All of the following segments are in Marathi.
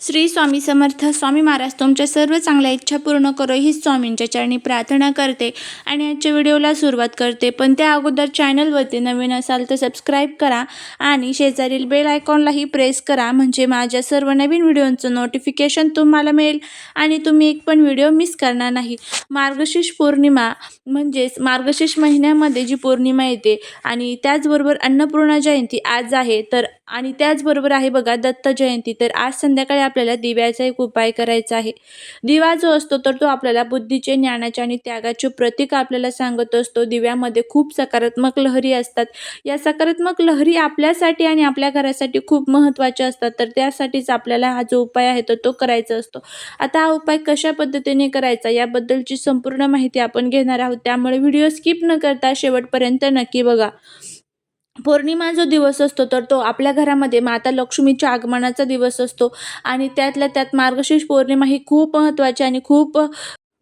श्री स्वामी समर्थ स्वामी महाराज तुमच्या सर्व चांगल्या इच्छा पूर्ण करो ही स्वामींच्या चरणी प्रार्थना करते आणि आजच्या व्हिडिओला सुरुवात करते. पण त्या अगोदर चॅनलवरती नवीन असाल तर सबस्क्राईब करा आणि शेजारील बेल आयकॉनलाही प्रेस करा म्हणजे माझ्या सर्व नवीन व्हिडिओंचं नोटिफिकेशन तुम्हाला मिळेल आणि तुम्ही एक पण व्हिडिओ मिस करणार नाही. मार्गशीर्ष पौर्णिमा म्हणजेच मार्गशीर्ष महिन्यामध्ये जी पौर्णिमा येते आणि त्याचबरोबर अन्नपूर्णा जयंती आज आहे तर आणि त्याचबरोबर आहे बघा दत्त जयंती. तर आज संध्याकाळी आपल्याला दिव्याचा एक उपाय करायचा आहे. दिवा जो असतो तर तो आपल्याला बुद्धीचे ज्ञानाचे आणि त्यागाचे प्रतीक आपल्याला सांगत असतो. दिव्यामध्ये खूप सकारात्मक लहरी असतात. या सकारात्मक लहरी आपल्यासाठी आणि आपल्या घरासाठी खूप महत्त्वाच्या असतात. तर त्यासाठीच आपल्याला हा जो उपाय आहे तर तो करायचा असतो. आता हा उपाय कशा पद्धतीने करायचा याबद्दलची संपूर्ण माहिती आपण घेणार आहोत. त्यामुळे व्हिडिओ स्किप न करता शेवटपर्यंत नक्की बघा. पौर्णिमा जो दिवस असतो तर तो आपल्या घरामध्ये माता लक्ष्मीच्या आगमनाचा दिवस असतो. आणि त्यातल्या त्यात मार्गशीर्ष पौर्णिमा ही खूप महत्त्वाची आणि खूप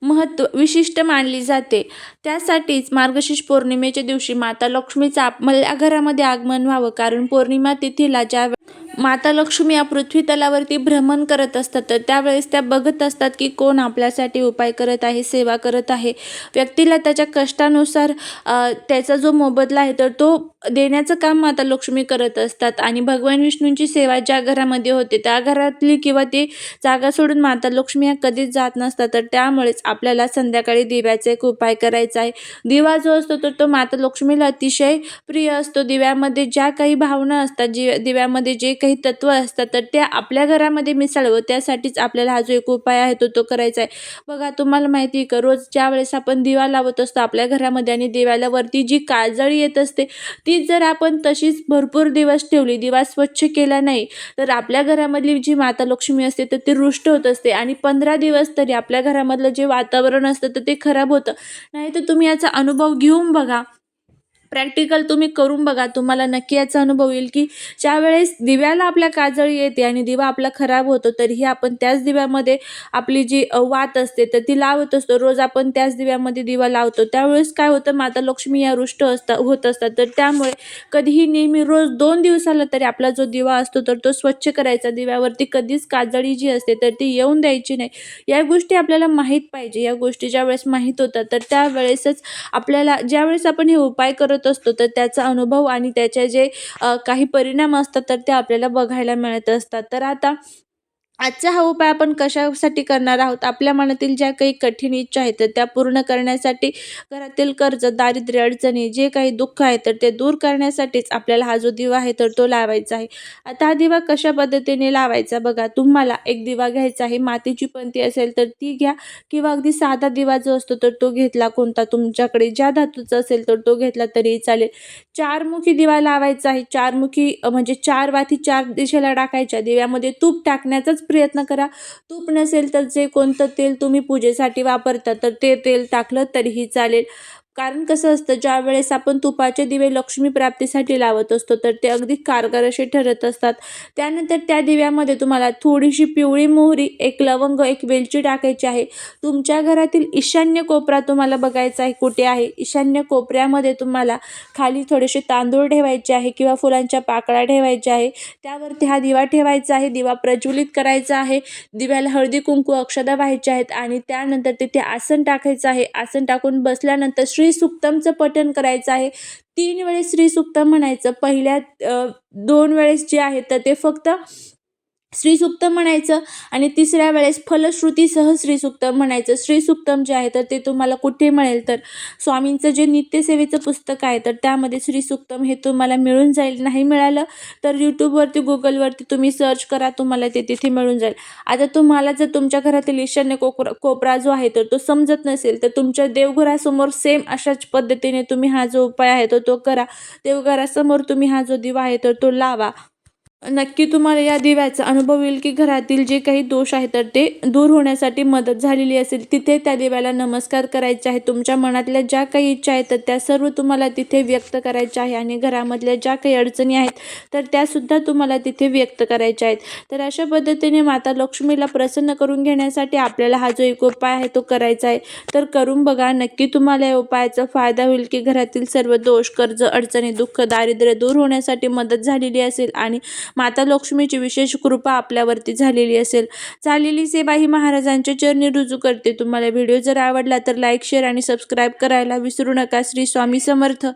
महत्त्व विशिष्ट मानली जाते. त्यासाठीच मार्गशीर्ष पौर्णिमेच्या दिवशी माता लक्ष्मीचं आपल्या घरामध्ये आगमन व्हावं. कारण पौर्णिमा तिथीला ज्या माता लक्ष्मी या पृथ्वी तलावरती भ्रमण करत असतात तर त्यावेळेस त्या बघत असतात की कोण आपल्यासाठी उपाय करत आहे सेवा करत आहे. व्यक्तीला त्याच्या कष्टानुसार त्याचा जो मोबदला आहे तर तो देण्याचं काम माता लक्ष्मी करत असतात. आणि भगवान विष्णूंची सेवा ज्या घरामध्ये होते त्या घरातली किंवा ती जागा सोडून माता लक्ष्मी या कधीच जात नसतात तर त्यामुळेच आपल्याला संध्याकाळी दिव्याचा एक उपाय करायचा आहे. दिवा जो असतो तर तो माता लक्ष्मीला अतिशय प्रिय असतो. दिव्यामध्ये ज्या काही भावना असतात जी दिव्यामध्ये जे काही तत्व असतात तर त्या आपल्या घरामध्ये मिसळवं. त्यासाठीच आपल्याला हा जो एक उपाय आहे तो तो करायचा आहे. बघा तुम्हाला माहिती आहे का रोज ज्या वेळेस आपण दिवा लावत असतो आपल्या घरामध्ये आणि दिव्याला वरती जी काजळी येत असते ती जर आपण तशीच भरपूर दिवस ठेवली दिवा स्वच्छ केला नाही तर आपल्या घरामधली जी माता लक्ष्मी असते तर ती रुष्ट होत असते. आणि पंधरा दिवस तरी आपल्या घरामधलं जे वातावरण असतं तर ते खराब होतं. नाही तर तुम्ही याचा अनुभव घेऊन बघा. प्रॅक्टिकल तुम्ही करून बघा. तुम्हाला नक्की याचा अनुभव येईल की ज्या वेळेस दिव्याला आपल्या काजळी येते आणि दिवा आपला खराब होतो तरीही आपण त्याच दिव्यामध्ये आपली जी वात असते तर ती लावत असतो. रोज आपण त्याच दिव्यामध्ये दिवा लावतो. त्यावेळेस काय होतं माता लक्ष्मी या रुष्ट असता होत असतात. तर त्यामुळे कधीही नेहमी रोज दोन दिवसाला तरी आपला जो दिवा असतो तर तो स्वच्छ करायचा. दिव्यावरती कधीच काजळी जी असते तर ती येऊन द्यायची नाही. या गोष्टी आपल्याला माहीत पाहिजे. या गोष्टी ज्यावेळेस माहीत होतात तर त्यावेळेसच आपल्याला ज्यावेळेस आपण हे उपाय करत असतो तर त्याचा अनुभव आणि त्याचे जे काही परिणाम असतात तर ते आपल्याला बघायला मिळत असतात. तर आता आजचा हा उपाय आपण कशासाठी करणार आहोत? आपल्या मनातील ज्या काही कठीण इच्छा आहेत तर त्या पूर्ण करण्यासाठी घरातील कर्ज दारिद्र्य अडचणी जे काही दुःख आहे तर ते दूर करण्यासाठीच आपल्याला हा जो दिवा आहे तर तो लावायचा आहे. आता हा दिवा कशा पद्धतीने लावायचा बघा तुम्हाला एक दिवा घ्यायचा आहे मातीची पंथी असेल तर ती घ्या किंवा अगदी साधा दिवा जो असतो तर तो घेतला कोणता तुमच्याकडे ज्या धातूचा असेल तर तो घेतला तरीही चालेल. चारमुखी दिवा लावायचा आहे चारमुखी म्हणजे चार वाती चार दिशेला टाकायच्या दिव्यामध्ये तूप टाकण्याचाच प्रयत्न करा. तूप नसेल तर जे कोणतं तेल तुम्ही पूजेसाठी वापरता तर ते तेल टाकलं तरीही चालेल. कारण कसं असतं ज्या वेळेस आपण तुपाचे दिवे लक्ष्मी प्राप्तीसाठी लावत असतो तर ते अगदी कारगर असे ठरत असतात. त्यानंतर त्या दिव्यामध्ये तुम्हाला थोडीशी पिवळी मोहरी एक लवंग एक वेलची टाकायची आहे. तुमच्या घरातील ईशान्य कोपरा तुम्हाला बघायचा आहे कुठे आहे? ईशान्य कोपऱ्यामध्ये तुम्हाला खाली थोडेसे तांदूळ ठेवायचे आहे किंवा फुलांच्या पाकळ्या ठेवायच्या आहे. त्यावरती हा दिवा ठेवायचा आहे दिवा प्रज्वलित करायचा आहे. दिव्याला हळदी कुंकू अक्षदा व्हायच्या आहेत आणि त्यानंतर तिथे आसन टाकायचं आहे. आसन टाकून बसल्यानंतर श्री सुक्तमचं पठण करायचं आहे. तीन वेळेस श्री सुक्तम म्हणायचं. पहिल्या दोन वेळेस जे आहे तर ते फक्त श्रीसुक्त म्हणायचं आणि तिसऱ्या वेळेस फलश्रुतीसह श्रीसुक्तम म्हणायचं. श्रीसुक्तम जे आहे तर ते तुम्हाला कुठे मिळेल तर? स्वामींचं जे नित्यसेवेचं पुस्तक आहे तर त्यामध्ये श्रीसुक्तम हे तुम्हाला मिळून जाईल. नाही मिळालं तर यूट्यूबवरती गुगलवरती तुम्ही सर्च करा तुम्हाला ते तिथे मिळून जाईल. आता तुम्हाला जर तुमच्या घरातील ईशान्य कोपरा कोपरा जो आहे तर तो समजत नसेल तर तुमच्या देवघरासमोर सेम अशाच पद्धतीने तुम्ही हा जो उपाय आहे तो तो करा. देवघरासमोर तुम्ही हा जो दिवा आहे तर तो लावा. नक्की तुम्हाला या दिव्याचा अनुभव येईल की घरातील जे काही दोष आहेत तर ते दूर होण्यासाठी मदत झालेली असेल. तिथे त्या दिव्याला नमस्कार करायचे आहे. तुमच्या मनातल्या ज्या काही इच्छा आहेत तर त्या सर्व तुम्हाला तिथे व्यक्त करायच्या आहे. आणि घरामधल्या ज्या काही अडचणी आहेत तर त्यासुद्धा तुम्हाला तिथे व्यक्त करायच्या आहेत. तर अशा पद्धतीने माता लक्ष्मीला प्रसन्न करून घेण्यासाठी आपल्याला हा जो एक उपाय आहे तो करायचा आहे. तर करून बघा नक्की तुम्हाला या उपायाचा फायदा होईल की घरातील सर्व दोष कर्ज अडचणी दुःख दारिद्र्य दूर होण्यासाठी मदत झालेली असेल. आणि माता लक्ष्मीची विशेष कृपा आपल्यावरती झालेली असेल. झालेली सेवा ही महाराजांच्या चरणी रुजू करते. तुम्हाला व्हिडिओ जर आवडला तर लाईक शेअर आणि सबस्क्राईब करायला विसरू नका. श्री स्वामी समर्थ.